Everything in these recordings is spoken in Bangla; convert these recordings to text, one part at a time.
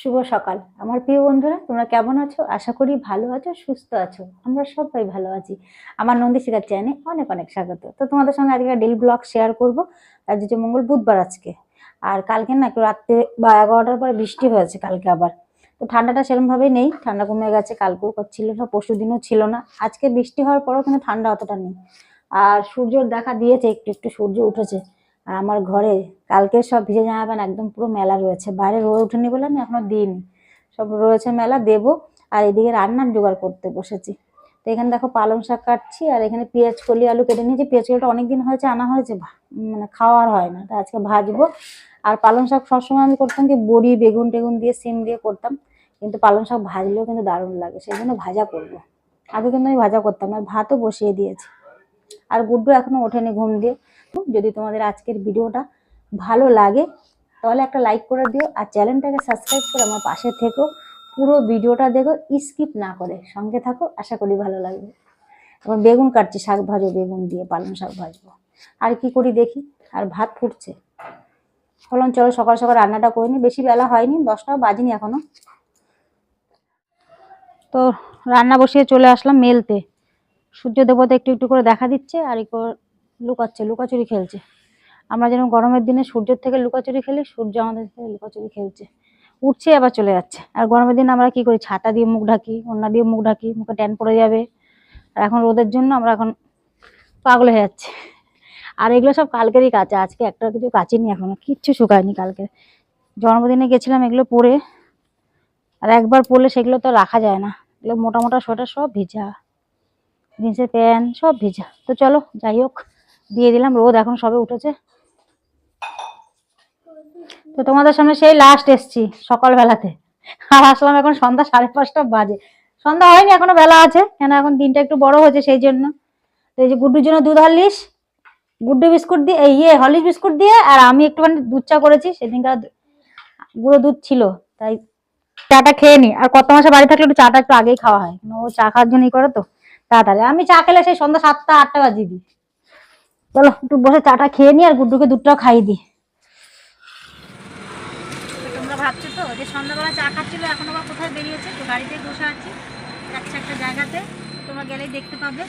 শুভ সকাল। আমার প্রিয় বন্ধুরা, তোমরা কেমন আছো? আশা করি ভালো আছো, সুস্থ আছো। আমরা সবাই ভালো আছি। আমার নন্দী শিকার চ্যানেলে অনেক অনেক স্বাগত। তো তোমাদের সঙ্গে আজকে ডেলি ব্লগ শেয়ার করব। আজ হচ্ছে মঙ্গল বুধবার আজকে। আর কালকে না একটু রাত্রে বা এগারোটার পরে বৃষ্টি হয়েছে কালকে আবার। তো ঠান্ডাটা সেরকমভাবেই নেই, ঠান্ডা কমে গেছে কালকেও ছিল না, পরশু দিনও ছিল না। আজকে বৃষ্টি হওয়ার পরেও কিন্তু ঠান্ডা অতটা নেই। আর সূর্যর দেখা দিয়েছে, একটু একটু সূর্য উঠেছে। আর আমার ঘরে কালকে সব ভিজে জামা একদম পুরো মেলা রয়েছে। বাইরে রোদ ওঠেনি বলে আমি এখনও দিইনি। সব রয়েছে মেলা, দেবো আর এদিকে রান্নার জোগাড় করতে বসেছি। তো এখানে দেখো পালং শাক কাটছি আর এখানে পেঁয়াজ কলি, আলু কেটে নিয়েছি। পেঁয়াজ কলিটা অনেকদিন হয়েছে, আনা হয়েছে মানে খাওয়ার হয় না। তা আজকে ভাজবো। আর পালং শাক সবসময় আমি করতাম কি, বড়ি, বেগুন টেগুন দিয়ে, সিম দিয়ে করতাম। কিন্তু পালং শাক ভাজলেও কিন্তু দারুণ লাগে সেই জন্য ভাজা করব। আগে কিন্তু আমি ভাজা করতাম আর ভাতও বসিয়ে দিয়েছি। আর গুড্ডু এখনও ওঠেনি ঘুম দিয়ে। যদি তোমাদের আজকের ভিডিওটা ভালো লাগে, তাহলে একটা লাইক করে দিও আর চ্যানেলটাকে সাবস্ক্রাইব করে আমার পাশে থেকো। পুরো ভিডিওটা দেখো স্কিপ না করে সঙ্গে থাকো, আশা করি ভালো লাগবে। এখন বেগুন কাটছি, শাক ভাজো বেগুন দিয়ে পালং শাক ভাজবো। আর কি করি দেখি? আর ভাত ফুটছে। বললাম, চলো সকাল সকাল রান্নাটা করে নি, বেশি বেলা হয়নি, দশটাও বাজিনি এখনও। তো রান্না বসিয়ে চলে আসলাম মেলতে। সূর্য দেবতা একটু একটু করে দেখা দিচ্ছে, আর লুকাচ্ছে লুকাচুরি খেলছে। আমরা যেন গরমের দিনে সূর্যের থেকে লুকাচুরি খেলি, সূর্য আমাদের থেকে লুকাচুরি খেলছে। উঠছে, আবার চলে যাচ্ছে। আর গরমের দিনে আমরা কি করি? ছাতা দিয়ে মুখ ঢাকি, ওড়না দিয়ে মুখ ঢাকি, মুখে ট্যান পড়ে যাবে। আর এখন রোদের জন্য আমরা এখন পাগল হয়ে যাচ্ছে। আর এগুলো সব কালকেরই কাঁচা, আজকে একটা কিছু কাচিনি এখনও, কিচ্ছু শুকায়নি কালকে। জন্মদিনে গেছিলাম এগুলো পরে, আর একবার পরলে সেগুলো তো রাখা যায় না। এগুলো মোটা মোটা সোয়েটার সব ভিজা। জিন্সের প্যান্ট সব ভিজা। তো চলো, যাই হোক। দিয়ে দিলাম, রোদ এখন সবে উঠেছে। তো তোমাদের সামনে সেই লাস্ট এসছি সকালবেলাতে। আর আসলাম এখন সন্ধ্যা সাড়ে পাঁচটা বাজে। সন্ধ্যা হয়নি, এখনও বেলা আছে, কেন এখন দিনটা একটু বড় হয়েছে সেই জন্য। তো এই যে গুড্ডুর জন্য দুধ হরলিস গুড্ডু বিস্কুট দিয়ে, এই ইয়ে হরলিক্স বিস্কুট দিয়ে, আর আমি একটুখানি দুধ চা করেছি, সেদিনকার গুঁড়ো দুধ ছিল, তাই চাটা খেয়ে নি। আর কত মাসে বাড়ি থাকলে একটু চাটা একটু আগেই খাওয়া হয় ও চা খাওয়ার জন্যই করে তো, তাড়াতাড়ি। আমি চা খেলে সেই সন্ধ্যা সাতটা, আটটা বাজিয়ে দিই। চলো, একটু বসে চাটা খেয়ে নি আর গুড্ডুকে দুধটাও খাইয়ে দিই তোমরা ভাবছ তো যে সন্ধ্যাবেলা চা খাচ্ছিল, এখন আবার কোথায় বেরিয়েছে? তো গাড়িতে বসে আছি যাচ্ছে একটা জায়গাতে। তোমরা গেলেই দেখতে পাবে।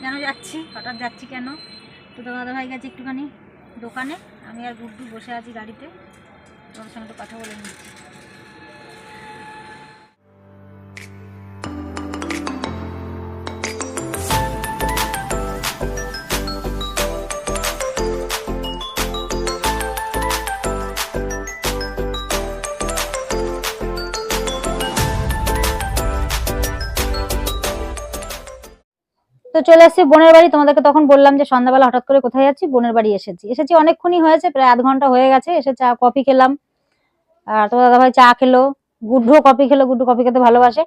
কেন যাচ্ছি? হঠাৎ যাচ্ছি কেন? তো তোমাদের ভাই গেছে একটুখানি দোকানে। আমি আর গুড্ডু বসে আছি গাড়িতে। তোমার সঙ্গে কথা বলে নিচ্ছি। তো চলে এসেছি বোনের বাড়ি। তোমাদেরকে তখন বললাম যে সন্ধ্যাবেলা হঠাৎ করে কোথায় যাচ্ছি? বোনের বাড়ি এসেছি। এসেছি অনেকক্ষণই হয়েছে, প্রায় আধ ঘণ্টা হয়ে গেছে। এসে চা, কফি খেলাম। আর তোমার দাদা ভাই চা খেলো। গুড্ডু কফি খেলো। গুড্ডু কফি খেতে ভালোবাসে।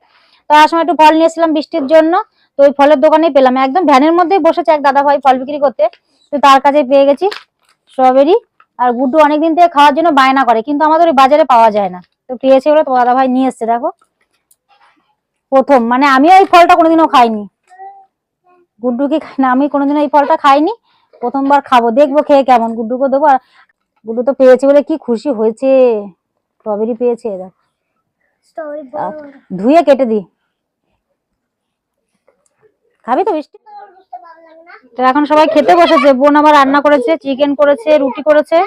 তো আর সময় একটু ফল নিয়েছিলাম বৃষ্টির জন্য। তো ওই ফলের দোকানেই পেলাম। একদম ভ্যানের মধ্যেই বসেছে এক দাদা ভাই ফল বিক্রি করতে। তো তার কাছে পেয়ে গেছি স্ট্রবেরি। আর গুড্ডু অনেকদিন থেকে খাওয়ার জন্য বায়না করে, কিন্তু আমাদের ওই বাজারে পাওয়া যায় না। তো পেয়েছে বলে তোমার দাদা ভাই নিয়ে এসছে। দেখো, প্রথম। মানে আমি ওই ফলটা কোনোদিনও খাইনি। গুড্ডুকে খাই না আমি কোনোদিন এই ফলটা খাইনি। প্রথমবার খাব দেখব খেয়ে কেমন গুড্ডুকে দেবো। আর গুড্ডু তো পেয়েছে বলে কি খুশি হয়েছে। স্ট্রবেরি পেয়েছে আহ, ধুয়ে কেটে দি। খাবি তো মিষ্টি? তো এখন সবাই খেতে বসেছে। বোন আবার রান্না করেছে চিকেন করেছে রুটি করেছে।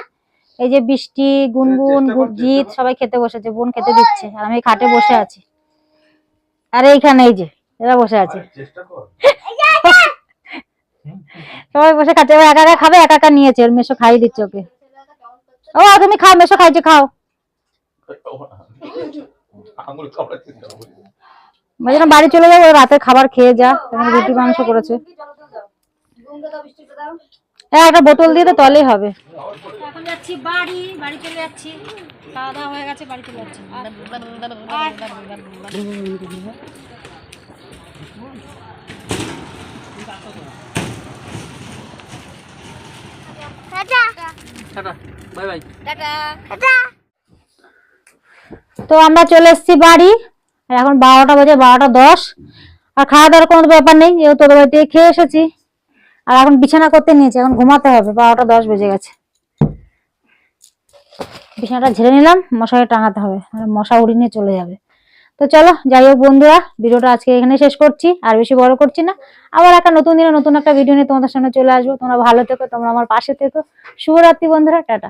এই যে বৃষ্টি গুনগুন গুরজিৎ সবাই খেতে বসেছে। বোন খেতে দিচ্ছে আর আমি খাটে বসে আছি। আর এইখানে এই যে এরা বসে আছে। চেষ্টা কর। সবাই বসে খাচ্ছে এবার একা একা খাবে একা একা নিয়েছে ওর মেশো খাইয়ে দিচ্ছে ওকে। ও তুমি খাও মেশো খাইছে খাও। বলছিলাম বাড়ি চলে যাব রাতের খাবার খেয়ে যা রুটি মাংস করেছে। হ্যাঁ একটা বোতল দিয়ে তো তলেই হবে। এখন যাচ্ছি বাড়ি বাড়ি চলে যাচ্ছি। খাওয়া দাওয়া হয়ে গেছে বাড়ি চলে যাচ্ছি। Bye bye. তো আমরা চলে এসেছি বাড়ি আর এখন বারোটা বাজে বারোটা দশ। আর খাওয়া দাওয়ার কোনো ব্যাপার নেই যেহেতু তোদের বাড়ি থেকে খেয়ে এসেছি। আর এখন বিছানা করতে নিয়েছি এখন ঘুমাতে হবে বারোটা দশ বেজে গেছে। বিছানাটা ঝেড়ে নিলাম মশারি টাঙাতে হবে মশা উড়ি নিয়ে চলে যাবে। তো চলো যাই হোক বন্ধুরা, ভিডিওটা আজকে এখানে শেষ করছি, আর বেশি বড় করছি না। আবার একটা নতুন দিনে নতুন একটা ভিডিও নিয়ে তোমাদের সামনে চলে আসব। তোমরা ভালো থেকো, তোমরা আমার পাশে থেকো। শুভরাত্রি বন্ধুরা, টাটা।